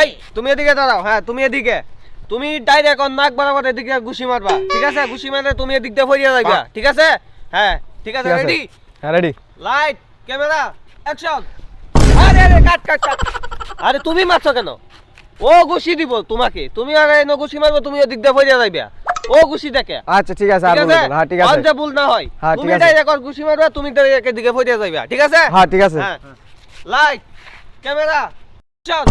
এই তুমি এদিকে দাঁড়াও হ্যাঁ তুমি এদিকে। তুমি ডাইরেক্ট নাক বরাবর এদিকে ঘুষি মারবা ঠিক আছে? ঘুষি মারলে তুমি এদিক দিয়ে ফরিয়ে যাইবা ঠিক আছে? হ্যাঁ ঠিক আছে। রেডি হ্যাঁ রেডি লাইট ক্যামেরা অ্যাকশন আরে আরে কাট কাট কাট। আরে তুমি মারছো কেন? ও ঘুষি দিব তোমাকে। তুমি আর এনে ঘুষি মারবো তুমি ওদিক দিয়ে ফরিয়ে যাইবা। ও ঘুষি দেখে। আচ্ছা ঠিক আছে আর বলব হ্যাঁ ঠিক আছে। ভুল না হয়। হ্যাঁ, তুমি। ডাইরেক্ট ওর ঘুষি মারবা তুমি ডাইরেক্ট এদিকে ফরিয়ে যাইবা ঠিক আছে? হ্যাঁ ঠিক আছে। লাইট ক্যামেরা অ্যাকশন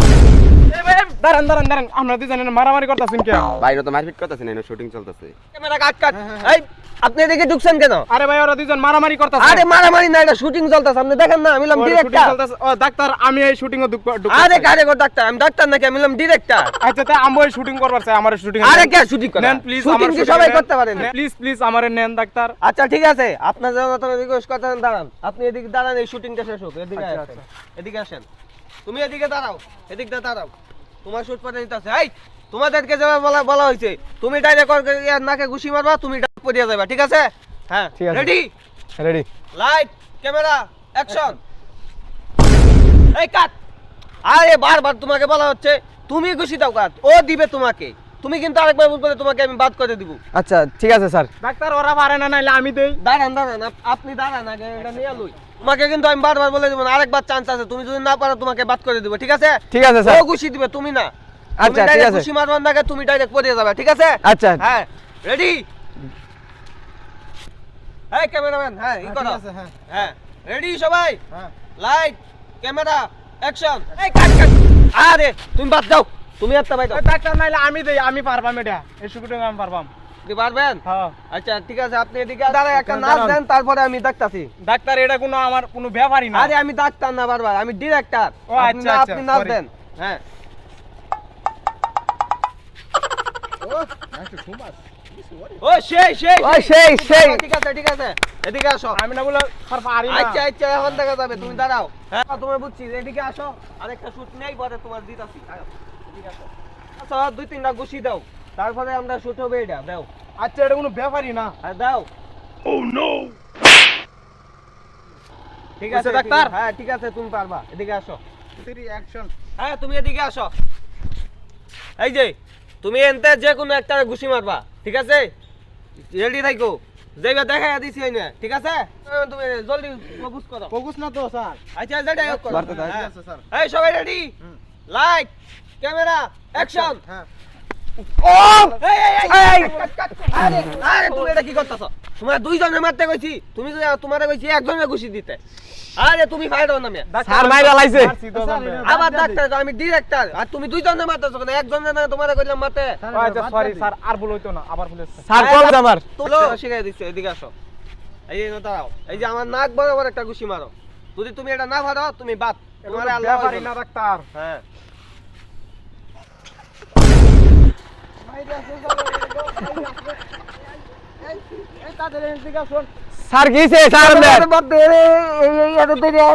দাঁড়ান দাঁড়ান দাঁড়ান আমরা দুজনে মারামারি করতেছেন কে বাইরে তো মারপিট করতেছে না শুটিং চলতেছে। ক্যামেরা কাট কাট এই আপনি এদিকে ঢুকছেন কেন? আরে ভাই ওরা মারামারি করতেছে। আরে মারামারি না এটা শুটিং চলতেছে আপনি দেখেন না আমি হলাম ডিরেক্টর ও ডাক্তার আমি এই শুটিং এ আরে কারে গো ডাক্তার আমি ডাক্তার নাকি আমি হলাম ডিরেক্টর আচ্ছা তাই আমি ওই শুটিং করবার চাই আমার শুটিং আরে কে শুটিং করে? নেন প্লিজ শুটিং কি সবাই করতে পারেন প্লিজ প্লিজ আমারে নেন ডাক্তার। আচ্ছা ঠিক আছে আপনার জন্য তো রিকোয়েস্ট করতেন দাঁড়ান। আপনি এদিকে দাঁড়ান এই শুটিংটা শেষ হোক এদিকে আচ্ছা, আসেন। এদিকে আসেন। তুমি এদিকে দাঁড়াও এদিক দিয়ে দাঁড়াও। তোমার শুট পরে দিতে আছে এই তোমাদেরকে যেভাবে বলা বলা হয়েছে তুমি ডাইরেক্ট নাকে ঘুষি মারবা তুমি ডাক পড়িয়ে যাবা ঠিক আছে? হ্যাঁ ঠিক আছে। Ready ready light camera action এই কাট আরে বারবার তোমাকে বলা হচ্ছে তুমি ঘুষি দাও কাট ও দিবে তোমাকে। তুমি কিন্তু আরেকবার ভুল করে তোমাকে আমি বাদ করে দিব। আচ্ছা ঠিক আছে স্যার। ডাক্তার ওরা পারে না নাইলে আমি দেই। দাঁড়ান দাঁড়ান আপনি দাঁড়ান আগে এটা নিয়ে লই। তোমাকে কিন্তু আমি বারবার বলে দেবো আরেকবার চান্স আছে। তুমি যদি না পারো তোমাকে বাদ করে দিব ঠিক আছে? ঠিক আছে ও স্যার ঘুষি দিবে তুমি না। আচ্ছা, ঠিক আছে। ঘুষি মারবার না তুমি ডাইরেক্ট পড়ে যাবে ঠিক আছে? আচ্ছা। হ্যাঁ রেডি হ্যাঁ ক্যামেরাম্যান হ্যাঁ ই করো। হ্যাঁ। রেডি সবাই? লাইট ক্যামেরা অ্যাকশন এই কাট কাট। আরে তুমি বাদ দাও। তুমি একটা বাইরে ওই ডাক্তার নাইলে আমি দেই আমি পারবাম এটা। এই শুটিং আমি পারবাম। পারবেন? হ্যাঁ। আচ্ছা ঠিক আছে আপনি এদিকে দাঁড়ায় একটা নাচ দেন তারপরে আমি দেখতাছি ডাক্তার এটা কোনো আমার কোনো ব্যাপারই না। আরে আমি ডাক্তার না বারবার আমি ডিরেক্টর ও, আচ্ছা, আচ্ছা, আপনি নাচ দেন। হ্যাঁ। ও সেই সেই ওই সেই সেই। ঠিক আছে ঠিক আছে এদিকে আসো। আমি না বলে আর পারি না। আচ্ছা আচ্ছা এখন দেখা যাবে তুমি দাঁড়াও। হ্যাঁ। তুমি বুঝছি এদিকে আসো। আরেকটা শুট নেই পরে তোমার দিতাছি। আচ্ছা দুই তিনটা গুছি দাও। তারপরে আমরা শুট হবে এটা দাও। আচ্ছা এটা কোনো ব্যাপারই না। আর দাও। ও নো ঠিক আছে ডাক্তার? হ্যাঁ ঠিক আছে তুমি পারবা। এদিকে আসো। অ্যাকশন হ্যাঁ তুমি এদিকে আসো। এই যে তুমি এনতে যে কোনো একটা ঘুষি মারবা ঠিক আছে? রেডি থাকো। যেবা দেখা দিছি না ঠিক আছে? তুমি জলদি ফোকাস করো। ফোকাস না তো স্যার। আচ্ছা যেটা করো। হ্যাঁ। স্যার। এই সবাই রেডি? লাইট ক্যামেরা অ্যাকশন হ্যাঁ। ও! এই এই এই। আরে আরে তুমি এটা কি করতেছো? তোমার দুইজনের মারতে কইছি তুমি যদি তোমারে কইছি একজনের ঘুষি দিতে। আরে তুমি ফাইরো না মেয়ে। স্যার মাইরা লাইছে। আবার ডাক্তার আমি ডিরেক্টর আর তুমি দুইজনের মারতেছো কেন? একজনের না তোমারে কইলাম মারতে। আচ্ছা সরি স্যার আর ভুল হইতো না আবার ভুল হচ্ছে স্যার কল আমার। তুলো শিখাই দিচ্ছ এদিকে আসো। এই যে দাঁড়াও। এই যে আমার নাক বরাবর একটা ঘুষি মারো। যদি তুমি এটা না পারো তুমি বাদ। তোমার আল্লাহ না। ডাক্তার। হ্যাঁ। স্যার কিছে স্যার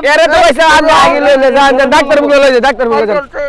এরে তো কইছে আমি আগে লইলে যান ডাক্তার বুকে লইছে ডাক্তার বুকে যান চলছে